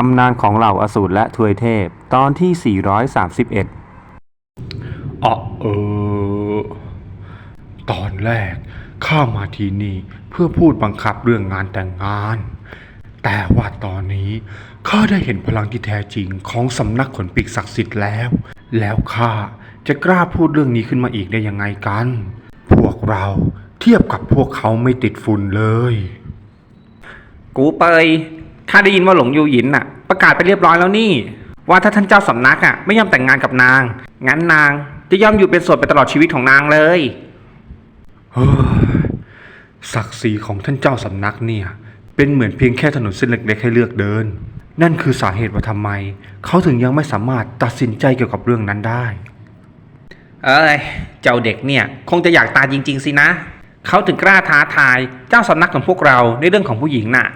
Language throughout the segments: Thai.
ตำนานของเหล่าอสูรและทวยเทพ ตอนที่ 431อะเออ ตอนแรกข้ามาที่นี่เพื่อพูดบังคับเรื่องงานแต่งงาน แต่ว่าตอนนี้ข้าได้เห็นพลังที่แท้จริงของสำนักขนปีกศักดิ์สิทธิ์แล้ว แล้วข้าจะกล้าพูดเรื่องนี้ขึ้นมาอีกได้ยังไงกัน พวกเราเทียบกับพวกเขาไม่ติดฝุ่นเลย กูเปย ข้าได้ยินว่าหลงยูหยินน่ะ ประกาศไปเรียบร้อยแล้วนี่ ว่าถ้าท่านเจ้าสำนักอะไม่ยอมแต่งงานกับนาง งั้นนางจะย่อมอยู่เป็นโสดไปตลอดชีวิตของนางเลยเฮ้ยศักดิ์ศรีของท่านเจ้าสำนักเนี่ย เป็นเหมือนเพียงแค่ถนนเส้นเล็กๆให้เลือกเดิน นั่นคือสาเหตุว่าทำไม เขาถึงยังไม่สามารถตัดสินใจเกี่ยวกับเรื่องนั้นได้ เอ้ยเจ้าเด็กเนี่ย คงจะอยากตายจริง ๆ สินะ เขาถึงกล้าท้าทายเจ้าสำนักของพวกเราในเรื่องของผู้หญิงน่ะ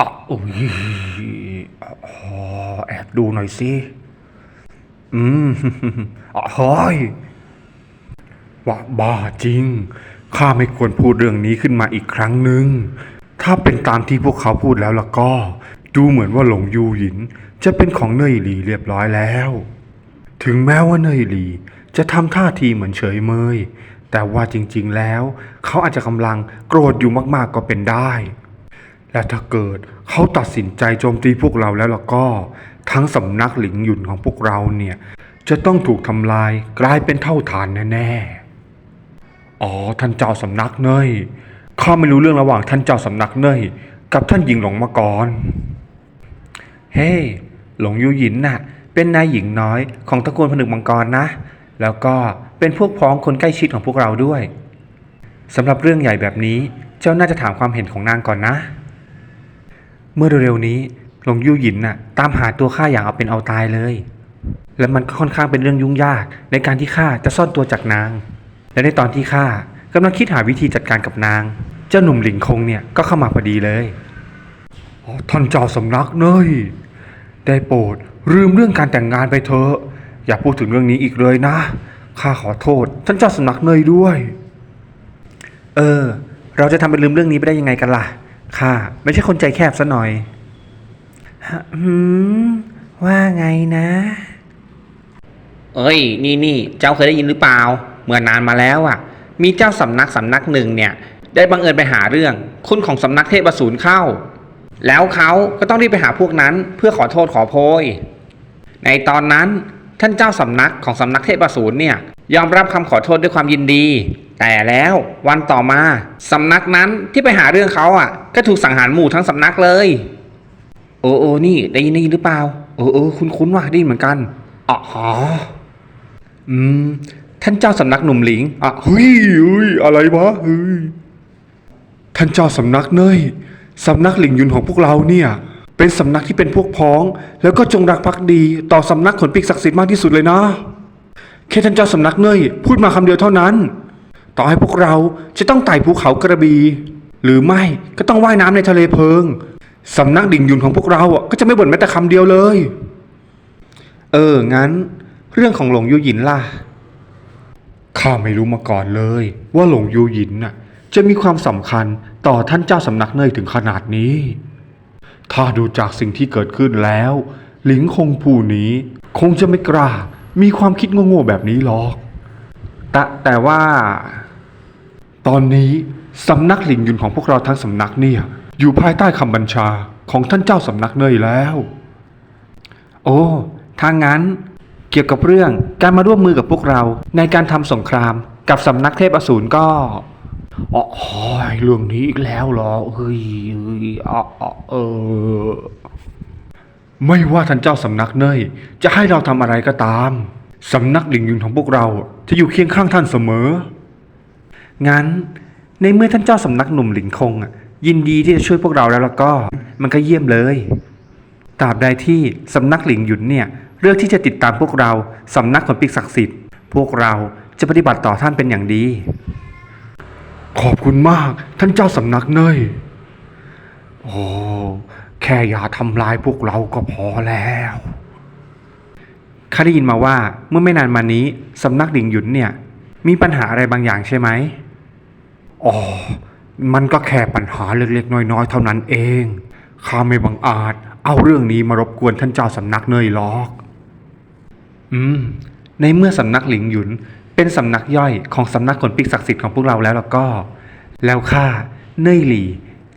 อ๋ออุ้ยอ๋อแอบดูหน่อยสิ อืมอ๋อเฮ้ยว่าบ้าจริง ข้าไม่ควรพูดเรื่องนี้ขึ้นมาอีกครั้งหนึ่ง ถ้าเป็นตามที่พวกเขาพูดแล้วล่ะก็ ดูเหมือนว่าหลงยูหยิน จะเป็นของเนยหลีเรียบร้อยแล้ว ถึงแม้ว่าเนยหลีจะทำท่าทีเหมือนเฉยเมย แต่ว่าจริง ๆ แล้ว เขาอาจจะกำลังโกรธอยู่มากๆก็เป็นได้ และถ้าเกิดเขาตัดสินใจโจมตีพวกเราแล้วล่ะก็ ทั้งสำนักหลิงหยุนของพวกเราเนี่ย จะต้องถูกทำลายกลายเป็นเท่าฐานแน่ๆ อ๋อท่านเจ้าสำนักเนยข้าไม่รู้เรื่องระหว่างท่านเจ้าสำนักเนยกับท่านหญิงหลงมาก่อน เฮ้หลงยูหยินน่ะ เป็นนายหญิงน้อยของตระกูลผนึกมังกรนะ แล้วก็เป็นพวกพ้องคนใกล้ชิดของพวกเราด้วยสำหรับเรื่องใหญ่แบบนี้เจ้าน่าจะถามความเห็นของนางก่อนนะ เมื่อเร็วๆนี้หลงยูหยินน่ะตามหาตัวข้าอย่างเอาเป็นเอาตายเลย และมันก็ค่อนข้างเป็นเรื่องยุ่งยากในการที่ข้าจะซ่อนตัวจากนาง และในตอนที่ข้ากำลังคิดหาวิธีจัดการกับนาง เจ้าหนุ่มหลิงคงเนี่ยก็เข้ามาพอดีเลยอ๋อท่านเจ้าสำนักเนยได้โปรดลืมเรื่องการแต่งงานไปเถอะอย่าพูดถึงเรื่องนี้อีกเลยนะข้าขอโทษ ท่านเจ้าสำนักเนยด้วย เออ เราจะทำเป็นลืมเรื่องนี้ไปได้ยังไงกันล่ะ ข้าไม่ใช่คนใจแคบซะหน่อยหืมว่าไงนะ เอ้ย นี่นี่เจ้าเคยได้ยินหรือเปล่า เมื่อนานมาแล้วอะ มีเจ้าสำนักสำนักหนึ่งเนี่ย ได้บังเอิญไปหาเรื่อง คุณของสำนักเทพอสูรเข้า แล้วเขาก็ต้องรีบไปหาพวกนั้น เพื่อขอโทษขอโพย ในตอนนั้นท่านเจ้าสำนักของสำนักเทพอสูรเนี่ย ยอมรับคำขอโทษด้วยความยินดี แต่แล้ววันต่อมาสำนักนั้นที่ไปหาเรื่องเขาอะ ก็ถูกสังหารหมู่ทั้งสำนักเลย โอ้โอ้นี่ได้ยินได้ยินหรือเปล่าเออเออคุ้นคุ้นว่ะได้ยินเหมือนกันอ๋ออืม ท่านเจ้าสำนักหนุ่มหลิงอะเฮ้ยเฮ้ยอะไรวะเฮ้ยท่านเจ้าสำนักเนยสำนักหลิงยุนของพวกเราเนี่ย เป็นสำนักที่เป็นพวกพ้อง แล้วก็จงรักภักดีต่อสำนักขนปีกศักดิ์สิทธิ์มากที่สุดเลยนะแค่ท่านเจ้าสำนักเนยพูดมาคำเดียวเท่านั้น ต่อให้พวกเราจะต้องไต่ภูเขากระบีหรือไม่ก็ต้องว่ายน้ำในทะเลเพลิงสำนักดิ่งยุนของพวกเราอะก็จะไม่บ่นแม้แต่คำเดียวเลย เออ งั้น เรื่องของหลงยูหยินล่ะ ข้าไม่รู้มาก่อนเลย ว่าหลงยูหยินน่ะ จะมีความสำคัญต่อท่านเจ้าสำนักเนยถึงขนาดนี้ ถ้าดูจากสิ่งที่เกิดขึ้นแล้ว หลิงคงผู้นี้ คงจะไม่กล้ามีความคิดโง่ๆแบบนี้หรอก แต่แต่ว่า ตอนนี้สำนักหลิงยุนของพวกเราทั้งสำนักเนี่ยอยู่ภายใต้คำบัญชาของท่านเจ้าสำนักเนยแล้ว โอ้ถ้างั้นเกี่ยวกับเรื่องการมาร่วมมือกับพวกเราในการทำสงครามกับสำนักเทพอสูรก็อ๋อโอ้ยเรื่องนี้อีกแล้วเหรอเฮ้ยเฮ้ยอ๋ออ๋อเออ ไม่ว่าท่านเจ้าสำนักเนยจะให้เราทำอะไรก็ตาม สำนักหลิงยุนของพวกเราจะอยู่เคียงข้างท่านเสมอ งั้นในเมื่อท่านเจ้าสำนักหนุ่มหลิงคงยินดีที่จะช่วยพวกเราแล้วแล้วก็มันก็เยี่ยมเลยตราบใดที่สำนักหลิงหยุนเนี่ยเลือกที่จะติดตามพวกเราสำนักขนปีกศักดิ์สิทธิ์ พวกเราจะปฏิบัติต่อท่านเป็นอย่างดี ขอบคุณมากท่านเจ้าสำนักเนยโอ้แค่อย่าทำลายพวกเราก็พอแล้ว ข้าได้ยินมาว่าเมื่อไม่นานมานี้สำนักหลิงหยุนเนี่ย มีปัญหาอะไรบางอย่างใช่ไหมอ๋อ มันก็แค่ปัญหาเล็กๆ น้อยๆ เท่านั้นเอง ข้าไม่บังอาจ เอาเรื่องนี้มารบกวนท่านเจ้าสำนักเนยหรอก อืม ในเมื่อสำนักหลิงหยุน เป็นสำนักย่อยของสำนักขนปีกศักดิ์สิทธิ์ของพวกเราแล้วแล้วก็ แล้วข้าเนยหลี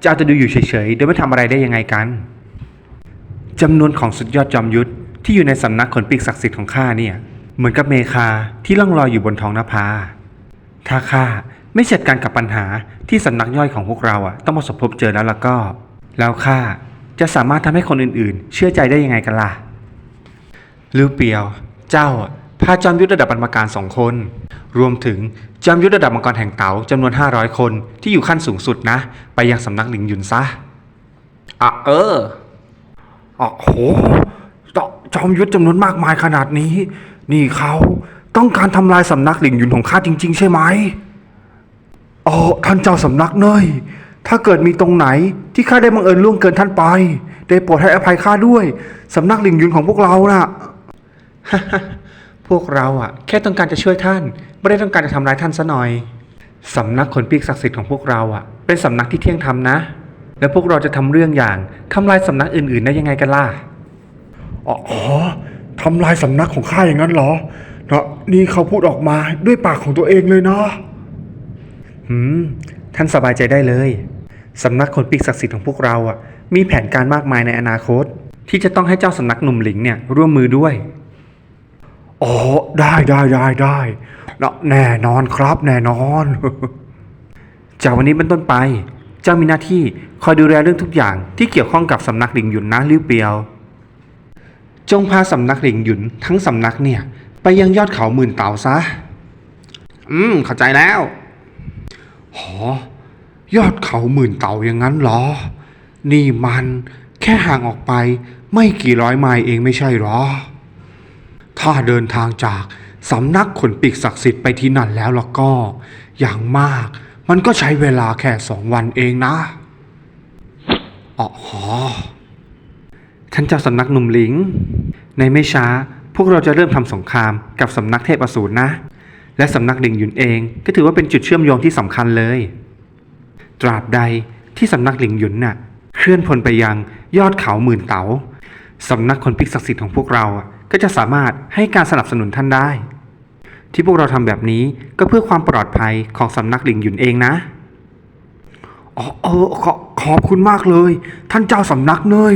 จะเอาจะดูอยู่เฉยๆโดยไม่ทำอะไรได้ยังไงกันจำนวนของสุดยอดจอมยุทธ ที่อยู่ในสำนักขนปีกศักดิ์สิทธิ์ของข้าเนี่ย เหมือนกับเมคาที่ล่องลอยอยู่บนท้องนภา ถ้าข้าไม่จัดการกับปัญหาที่สำนักย่อยของพวกเราอะต้องประสบพบเจอแล้วแล้วก็ แล้วข้าจะสามารถทำให้คนอื่นๆ เชื่อใจได้ยังไงกันล่ะลิวเปียว เจ้าพาจอมยุทธระดับปรมาการสองคน รวมถึงจอมยุทธระดับมังกรแห่งเต๋าจำนวน 500 คนที่อยู่ขั้นสูงสุดนะ ไปยังสำนักหลิงหยุนซะอะเอออะโห จอจอมยุทธจำนวนมากมายขนาดนี้ นี่เขาต้องการทำลายสำนักหลิงหยุนของข้าจริง ๆ ใช่ไหมอ๋อท่านเจ้าสำนักเนยถ้าเกิดมีตรงไหนที่ข้าได้บังเอิญล่วงเกินท่านไป ได้โปรดให้อภัยข้าด้วยสำนักหลิงหยุนของพวกเราน่ะ พวกเราอะแค่ต้องการจะช่วยท่าน ไม่ได้ต้องการจะทำร้ายท่านซะหน่อยสำนักขนปีกศักดิ์สิทธิ์ของพวกเราอะเป็นสำนักที่เที่ยงธรรมนะ แล้วพวกเราจะทำเรื่องอย่างทำลายสำนักอื่นๆได้ยังไงกันล่ะ อ๋อทำลายสำนักของข้าอย่างนั้นเหรอเนาะนี่เขาพูดออกมาด้วยปากของตัวเองเลยเนาะหืม ท่านสบายใจได้เลยสำนักคนปีกศักดิ์สิทธิ์ของพวกเราอะ มีแผนการมากมายในอนาคต ที่จะต้องให้เจ้าสำนักหนุ่มหลิงเนี่ยร่วมมือด้วย อ๋อ ได้ได้ได้ได้เนาะแน่นอนครับ แน่นอน จากวันนี้เป็นต้นไป เจ้ามีหน้าที่คอยดูแลเรื่องทุกอย่างที่เกี่ยวข้องกับสำนักหลิงหยุนนะลิ้วเปียว จงพาสำนักหลิงหยุนทั้งสำนักเนี่ย ไปยังยอดเขาหมื่นเต่าซะ อืม เข้าใจแล้วหอยอดเขาหมื่นเต่าอย่างนั้นเหรอ นี่มันแค่ห่างออกไปไม่กี่ร้อยไมล์เองไม่ใช่เหรอ ถ้าเดินทางจากสำนักขนปีกศักดิ์สิทธิ์ไปที่นั่นแล้วล้วก็ อย่างมากมันก็ใช้เวลาแค่สองวันเองนะอ๋อ ท่านเจ้าสำนักหนุ่มหลิง ในไม่ช้า พวกเราจะเริ่มทำสงครามกับสำนักเทพอสูรนะ และสำนักหลิงหยุนเองก็ถือว่าเป็นจุดเชื่อมโยงที่สำคัญเลย ตราบใดที่สำนักหลิงหยุนน่ะ เคลื่อนพลไปยังยอดเขาหมื่นเต๋าสำนักคนพิกศักดิ์สิทธิ์ของพวกเราก็จะสามารถให้การสนับสนุนท่านได้ ที่พวกเราทำแบบนี้ก็เพื่อความปลอดภัยของสำนักหลิงหยุนเองนะอ๋อเออขอขอบคุณมากเลย ท่านเจ้าสำนักเนย